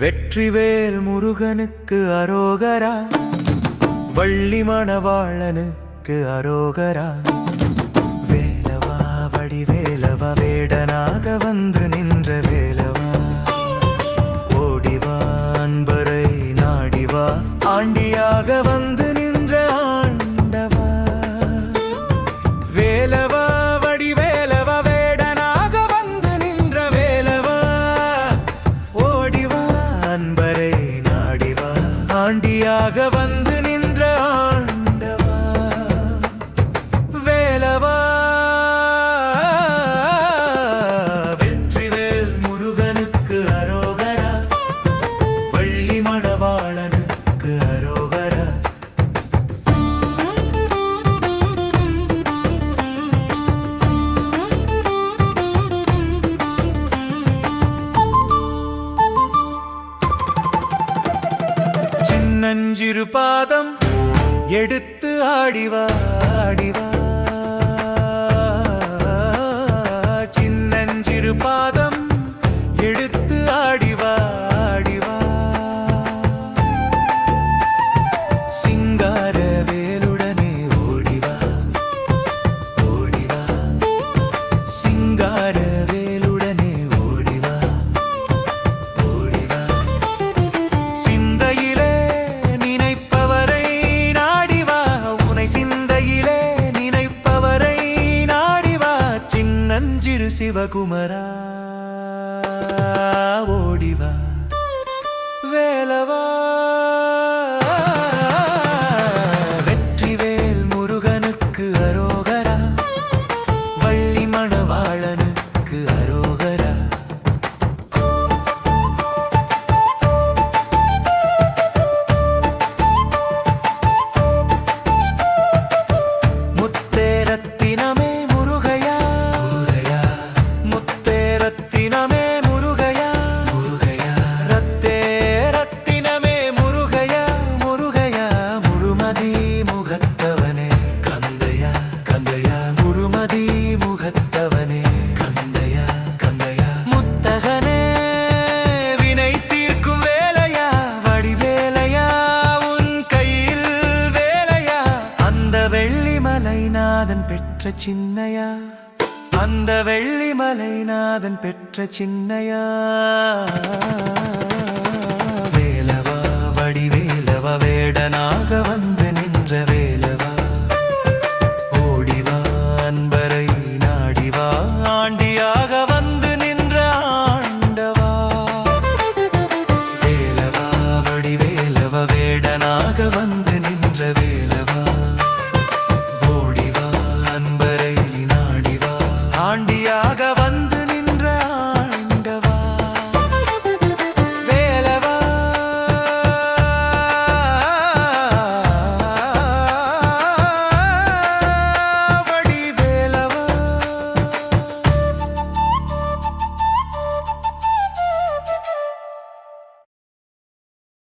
வெற்றிவேல் முருகனுக்கு அரோகரா வள்ளி மணவாளனுக்கு அரோகரா. வேலவா வடிவேலவா வேடனாக வந்து நின்ற வேலவா. ஓடிவா அன்பரை நாடிவா ஆண்டி வந்து நஞ்சிரு பாதம் எடுத்து ஆடிவா ஆடிவா சிவகுமரா ஓடிவா வேலவா. பெற்ற சின்னையா? அந்த வெள்ளி மலைநாதன் பெற்ற சின்னையா? வேலவா வடிவேலவா வேடனாக வந்து நின்ற வேலவா? ஓடிவா அன்பரை நாடிவா ஆண்டியாக வந்து நின்ற ஆண்டவா? வேலவா வடிவேலவா வேடனாக வந்து